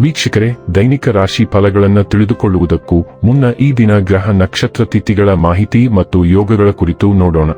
ವೀಕ್ಷಕರೇ, ದೈನಿಕ ರಾಶಿ ಫಲಗಳನ್ನು ತಿಳಿದುಕೊಳ್ಳುವುದಕ್ಕೂ ಮುನ್ನ ಈ ದಿನ ಗ್ರಹ ನಕ್ಷತ್ರ ತಿಥಿಗಳ ಮಾಹಿತಿ ಮತ್ತು ಯೋಗಗಳ ಕುರಿತು ನೋಡೋಣ.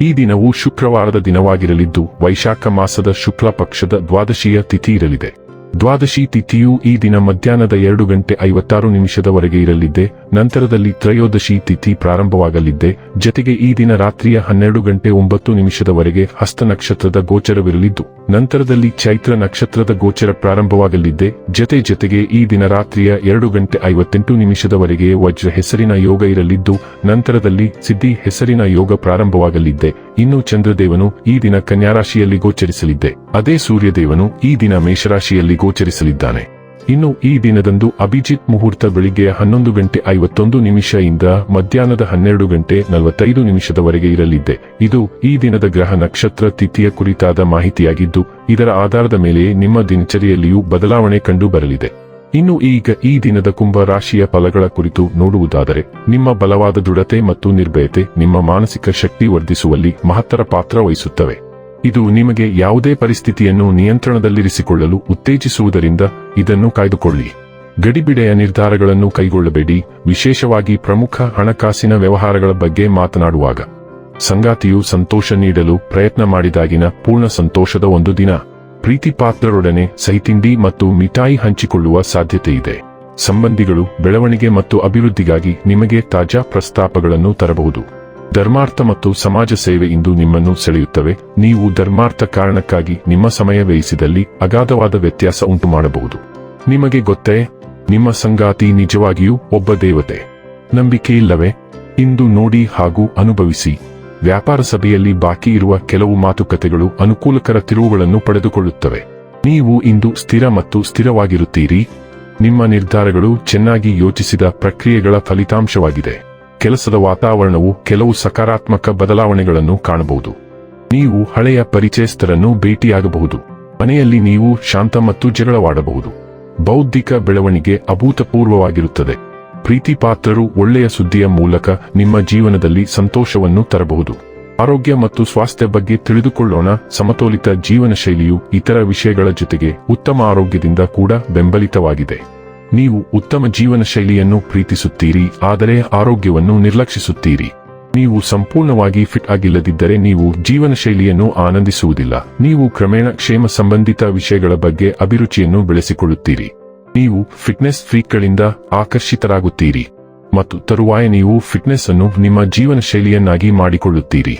ಈ ದಿನವು ಶುಕ್ರವಾರದ ದಿನವಾಗಿರಲಿದ್ದು, ವೈಶಾಖ ಮಾಸದ ಶುಕ್ಲ ಪಕ್ಷದ ದ್ವಾದಶಿಯ ತಿಥಿ ಇರಲಿದೆ. ದ್ವಾದಶಿ ತಿಥಿಯು ಈ ದಿನ ಮಧ್ಯಾಹ್ನದ ಎರಡು ಗಂಟೆ ಐವತ್ತಾರು ನಿಮಿಷದವರೆಗೆ ಇರಲಿದ್ದೆ ನಂತರದಲ್ಲಿ ತ್ರಯೋದಶಿ ತಿಥಿ ಪ್ರಾರಂಭವಾಗಲಿದ್ದೆ, ಜತೆಗೆ ಈ ದಿನ ರಾತ್ರಿಯ ಹನ್ನೆರಡು ಗಂಟೆ ಒಂಬತ್ತು ನಿಮಿಷದವರೆಗೆ ಹಸ್ತ ನಕ್ಷತ್ರದ ಗೋಚರವಿರಲಿದ್ದು, ನಂತರದಲ್ಲಿ ಚೈತ್ರ ನಕ್ಷತ್ರದ ಗೋಚರ ಪ್ರಾರಂಭವಾಗಲಿದ್ದೆ, ಜತೆ ಜತೆಗೆ ಈ ದಿನ ರಾತ್ರಿಯ ಎರಡು ಗಂಟೆ ಐವತ್ತೆಂಟು ನಿಮಿಷದವರೆಗೆ ವಜ್ರ ಹೆಸರಿನ ಯೋಗ ಇರಲಿದ್ದು, ನಂತರದಲ್ಲಿ ಸಿದ್ಧಿ ಹೆಸರಿನ ಯೋಗ ಪ್ರಾರಂಭವಾಗಲಿದ್ದೆ. ಇನ್ನು ಚಂದ್ರದೇವನು ಈ ದಿನ ಕನ್ಯಾರಾಶಿಯಲ್ಲಿ ಗೋಚರಿಸಲಿದ್ದೆ. ಅದೇ ಸೂರ್ಯದೇವನು ಈ ದಿನ ಮೇಷರಾಶಿಯಲ್ಲಿ ಗೋಚರಿಸಲಿದ್ದಾನೆ. ಇನ್ನು ಈ ದಿನದಂದು ಅಭಿಜಿತ್ ಮುಹೂರ್ತ ಬೆಳಿಗ್ಗೆ ಹನ್ನೊಂದು ಗಂಟೆ ಐವತ್ತೊಂದು ನಿಮಿಷದಿಂದ ಮಧ್ಯಾಹ್ನದ ಹನ್ನೆರಡು ಗಂಟೆ ನಲವತ್ತೈದು ನಿಮಿಷದವರೆಗೆ ಇರಲಿದೆ. ಇದು ಈ ದಿನದ ಗ್ರಹ ನಕ್ಷತ್ರ ತಿಥಿಯ ಕುರಿತಾದ ಮಾಹಿತಿಯಾಗಿದ್ದು, ಇದರ ಆಧಾರದ ಮೇಲೆ ನಿಮ್ಮ ದಿನಚರಿಯಲ್ಲಿಯೂ ಬದಲಾವಣೆ ಕಂಡು ಬರಲಿದೆ ಇನ್ನು ಈಗ ಈ ದಿನದ ಕುಂಭ ರಾಶಿಯ ಫಲಗಳ ಕುರಿತು ನೋಡುವುದಾದರೆ, ನಿಮ್ಮ ಬಲವಾದ ದೃಢತೆ ಮತ್ತು ನಿರ್ಭಯತೆ ನಿಮ್ಮ ಮಾನಸಿಕ ಶಕ್ತಿ ವರ್ಧಿಸುವಲ್ಲಿ ಮಹತ್ತರ ಪಾತ್ರ ವಹಿಸುತ್ತವೆ. ಇದು ನಿಮಗೆ ಯಾವುದೇ ಪರಿಸ್ಥಿತಿಯನ್ನು ನಿಯಂತ್ರಣದಲ್ಲಿರಿಸಿಕೊಳ್ಳಲು ಉತ್ತೇಜಿಸುವುದರಿಂದ ಇದನ್ನು ಕಾಯ್ದುಕೊಳ್ಳಿ. ಗಡಿಬಿಡೆಯ ನಿರ್ಧಾರಗಳನ್ನು ಕೈಗೊಳ್ಳಬೇಡಿ. ವಿಶೇಷವಾಗಿ ಪ್ರಮುಖ ಹಣಕಾಸಿನ ವ್ಯವಹಾರಗಳ ಬಗ್ಗೆ ಮಾತನಾಡುವಾಗ ಸಂಗಾತಿಯು ಸಂತೋಷ ನೀಡಲು ಪ್ರಯತ್ನ ಮಾಡಿದಾಗಿನ ಪೂರ್ಣ ಸಂತೋಷದ ಒಂದು ದಿನ. ಪ್ರೀತಿಪಾತ್ರರೊಡನೆ ಸಹಿತಿಂಡಿ ಮತ್ತು ಮಿಠಾಯಿ ಹಂಚಿಕೊಳ್ಳುವ ಸಾಧ್ಯತೆ ಇದೆ. ಸಂಬಂಧಿಗಳು ಬೆಳವಣಿಗೆ ಮತ್ತು ಅಭಿವೃದ್ಧಿಗಾಗಿ ನಿಮಗೆ ತಾಜಾ ಪ್ರಸ್ತಾಪಗಳನ್ನು ತರಬಹುದು. ಧರ್ಮಾರ್ಥ ಮತ್ತು ಸಮಾಜ ಸೇವೆ ಇಂದು ನಿಮ್ಮನ್ನು ಸೆಳೆಯುತ್ತವೆ. ನೀವು ಧರ್ಮಾರ್ಥ ಕಾರಣಕ್ಕಾಗಿ ನಿಮ್ಮ ಸಮಯ ವ್ಯಯಿಸಿದಲ್ಲಿ ಅಗಾಧವಾದ ವ್ಯತ್ಯಾಸ ಉಂಟು ಮಾಡಬಹುದು ನಿಮಗೆ ಗೊತ್ತೇ, ನಿಮ್ಮ ಸಂಗಾತಿ ನಿಜವಾಗಿಯೂ ಒಬ್ಬ ದೇವತೆ. ನಂಬಿಕೆ ಇಲ್ಲವೇ ಇಂದು ನೋಡಿ ಹಾಗೂ ಅನುಭವಿಸಿ. ವ್ಯಾಪಾರ ಸಭೆಯಲ್ಲಿ ಬಾಕಿ ಇರುವ ಕೆಲವು ಮಾತುಕತೆಗಳು ಅನುಕೂಲಕರ ತಿರುವುಗಳನ್ನು ಪಡೆದುಕೊಳ್ಳುತ್ತವೆ. ನೀವು ಇಂದು ಸ್ಥಿರ ಮತ್ತು ಸ್ಥಿರವಾಗಿರುತ್ತೀರಿ. ನಿಮ್ಮ ನಿರ್ಧಾರಗಳು ಚೆನ್ನಾಗಿ ಯೋಚಿಸಿದ ಪ್ರಕ್ರಿಯೆಗಳ ಫಲಿತಾಂಶವಾಗಿದೆ. ಕೆಲಸದ ವಾತಾವರಣವು ಕೆಲವು ಸಕಾರಾತ್ಮಕ ಬದಲಾವಣೆಗಳನ್ನು ಕಾಣಬಹುದು. ನೀವು ಹಳೆಯ ಪರಿಚಯಸ್ಥರನ್ನು ಭೇಟಿಯಾಗಬಹುದು. ಮನೆಯಲ್ಲಿ ನೀವು ಶಾಂತ ಮತ್ತು ಜಗಳವಾಡಬಹುದು. ಬೌದ್ಧಿಕ ಬೆಳವಣಿಗೆ ಅಭೂತಪೂರ್ವವಾಗಿರುತ್ತದೆ. ಪ್ರೀತಿ ಪಾತ್ರರು ಒಳ್ಳೆಯ ಸುದ್ದಿಯ ಮೂಲಕ ನಿಮ್ಮ ಜೀವನದಲ್ಲಿ ಸಂತೋಷವನ್ನು ತರಬಹುದು. ಆರೋಗ್ಯ ಮತ್ತು ಸ್ವಾಸ್ಥ್ಯ ಬಗ್ಗೆ ತಿಳಿದುಕೊಳ್ಳೋಣ. ಸಮತೋಲಿತ ಜೀವನ ಶೈಲಿಯು ಇತರ ವಿಷಯಗಳ ಜೊತೆಗೆ ಉತ್ತಮ ಆರೋಗ್ಯದಿಂದ ಕೂಡ ಬೆಂಬಲಿತವಾಗಿದೆ. ನೀವು ಉತ್ತಮ ಜೀವನ ಶೈಲಿಯನ್ನು ಪ್ರೀತಿಸುತ್ತೀರಿ, ಆದರೆ ಆರೋಗ್ಯವನ್ನು ನಿರ್ಲಕ್ಷಿಸುತ್ತೀರಿ. ನೀವು ಸಂಪೂರ್ಣವಾಗಿ ಫಿಟ್ ಆಗಿಲ್ಲದಿದ್ದರೆ ನೀವು ಜೀವನ ಶೈಲಿಯನ್ನು ಆನಂದಿಸುವುದಿಲ್ಲ. ನೀವು ಕ್ರಮೇಣ ಕ್ಷೇಮ ಸಂಬಂಧಿತ ವಿಷಯಗಳ ಬಗ್ಗೆ ಅಭಿರುಚಿಯನ್ನು ಬೆಳೆಸಿಕೊಳ್ಳುತ್ತೀರಿ. ನೀವು ಫಿಟ್ನೆಸ್ ಫ್ರೀಕ್ಗಳಿಂದ ಆಕರ್ಷಿತರಾಗುತ್ತೀರಿ. ಮತ್ತು ತರುವಾಯ ನೀವು ಫಿಟ್ನೆಸ್ ಅನ್ನು ನಿಮ್ಮ ಜೀವನ ಶೈಲಿಯನ್ನಾಗಿ ಮಾಡಿಕೊಳ್ಳುತ್ತೀರಿ.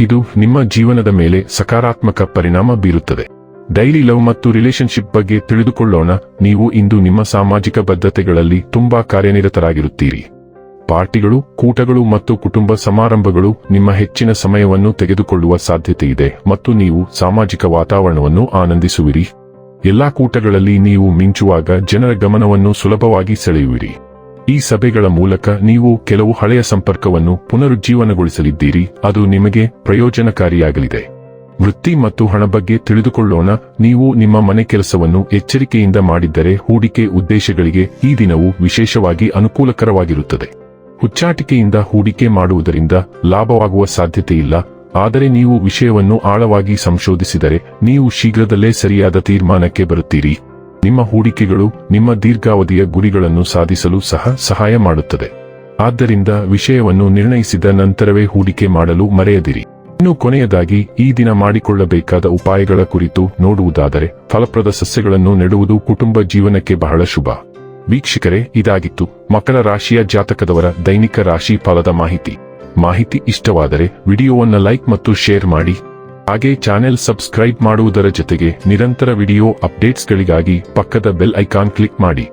ಇದು ನಿಮ್ಮ ಜೀವನದ ಮೇಲೆ ಸಕಾರಾತ್ಮಕ ಪರಿಣಾಮ ಬೀರುತ್ತದೆ. ಡೈಲಿ ಲವ್ ಮತ್ತು ರಿಲೇಶನ್ಶಿಪ್ ಬಗ್ಗೆ ತಿಳಿದುಕೊಳ್ಳೋಣ. ನೀವು ಇಂದು ನಿಮ್ಮ ಸಾಮಾಜಿಕ ಬದ್ಧತೆಗಳಲ್ಲಿ ತುಂಬಾ ಕಾರ್ಯನಿರತರಾಗಿರುತ್ತೀರಿ. ಪಾರ್ಟಿಗಳು, ಕೂಟಗಳು ಮತ್ತು ಕುಟುಂಬ ಸಮಾರಂಭಗಳು ನಿಮ್ಮ ಹೆಚ್ಚಿನ ಸಮಯವನ್ನು ತೆಗೆದುಕೊಳ್ಳುವ ಸಾಧ್ಯತೆ ಇದೆ ಮತ್ತು ನೀವು ಸಾಮಾಜಿಕ ವಾತಾವರಣವನ್ನು ಆನಂದಿಸುವಿರಿ. ಎಲ್ಲಾ ಕೂಟಗಳಲ್ಲಿ ನೀವು ಮಿಂಚುವಾಗ ಜನರ ಗಮನವನ್ನು ಸುಲಭವಾಗಿ ಸೆಳೆಯುವಿರಿ. ಈ ಸಭೆಗಳ ಮೂಲಕ ನೀವು ಕೆಲವು ಹಳೆಯ ಸಂಪರ್ಕವನ್ನು ಪುನರುಜ್ಜೀವನಗೊಳಿಸಲಿದ್ದೀರಿ. ಅದು ನಿಮಗೆ ಪ್ರಯೋಜನಕಾರಿಯಾಗಲಿದೆ. ವೃತ್ತಿ ಮತ್ತು ಹಣ ಬಗ್ಗೆ ತಿಳಿದುಕೊಳ್ಳೋಣ. ನೀವು ನಿಮ್ಮ ಮನೆ ಕೆಲಸವನ್ನು ಎಚ್ಚರಿಕೆಯಿಂದ ಮಾಡಿದ್ದರೆ ಹೂಡಿಕೆ ಉದ್ದೇಶಗಳಿಗೆ ಈ ದಿನವು ವಿಶೇಷವಾಗಿ ಅನುಕೂಲಕರವಾಗಿರುತ್ತದೆ. ಹುಚ್ಚಾಟಿಕೆಯಿಂದ ಹೂಡಿಕೆ ಮಾಡುವುದರಿಂದ ಲಾಭವಾಗುವ ಸಾಧ್ಯತೆಯಿಲ್ಲ. ಆದರೆ ನೀವು ವಿಷಯವನ್ನು ಆಳವಾಗಿ ಸಂಶೋಧಿಸಿದರೆ ನೀವು ಶೀಘ್ರದಲ್ಲೇ ಸರಿಯಾದ ತೀರ್ಮಾನಕ್ಕೆ ಬರುತ್ತೀರಿ. ನಿಮ್ಮ ಹೂಡಿಕೆಗಳು ನಿಮ್ಮ ದೀರ್ಘಾವಧಿಯ ಗುರಿಗಳನ್ನು ಸಾಧಿಸಲು ಸಹ ಸಹಾಯ ಮಾಡುತ್ತದೆ. ಆದ್ದರಿಂದ ವಿಷಯವನ್ನು ನಿರ್ಣಯಿಸಿದ ನಂತರವೇ ಹೂಡಿಕೆ ಮಾಡಲು ಮರೆಯದಿರಿ. ಇನ್ನು ಕೊನೆಯದಾಗಿ ಈ ದಿನ ಮಾಡಿಕೊಳ್ಳಬೇಕಾದ ಉಪಾಯಗಳ ಕುರಿತು ನೋಡುವುದಾದರೆ ಫಲಪ್ರದ ಸಸ್ಯಗಳನ್ನು ನೆಡುವುದು ಕುಟುಂಬ ಜೀವನಕ್ಕೆ ಬಹಳ ಶುಭ. ವೀಕ್ಷಕರೇ, ಇದಾಗಿತ್ತು ಮಕರ ರಾಶಿಯ ಜಾತಕದವರ ದೈನಿಕ ರಾಶಿ ಫಲದ ಮಾಹಿತಿ. ಮಾಹಿತಿ ಇಷ್ಟವಾದರೆ ವಿಡಿಯೋವನ್ನು ಲೈಕ್ ಮತ್ತು ಶೇರ್ ಮಾಡಿ. ಹಾಗೆ ಚಾನೆಲ್ ಸಬ್ಸ್ಕ್ರೈಬ್ ಮಾಡುವುದರ ಜೊತೆಗೆ ನಿರಂತರ ವಿಡಿಯೋ ಅಪ್ಡೇಟ್ಸ್ಗಳಿಗಾಗಿ ಪಕ್ಕದ ಬೆಲ್ ಐಕಾನ್ ಕ್ಲಿಕ್ ಮಾಡಿ.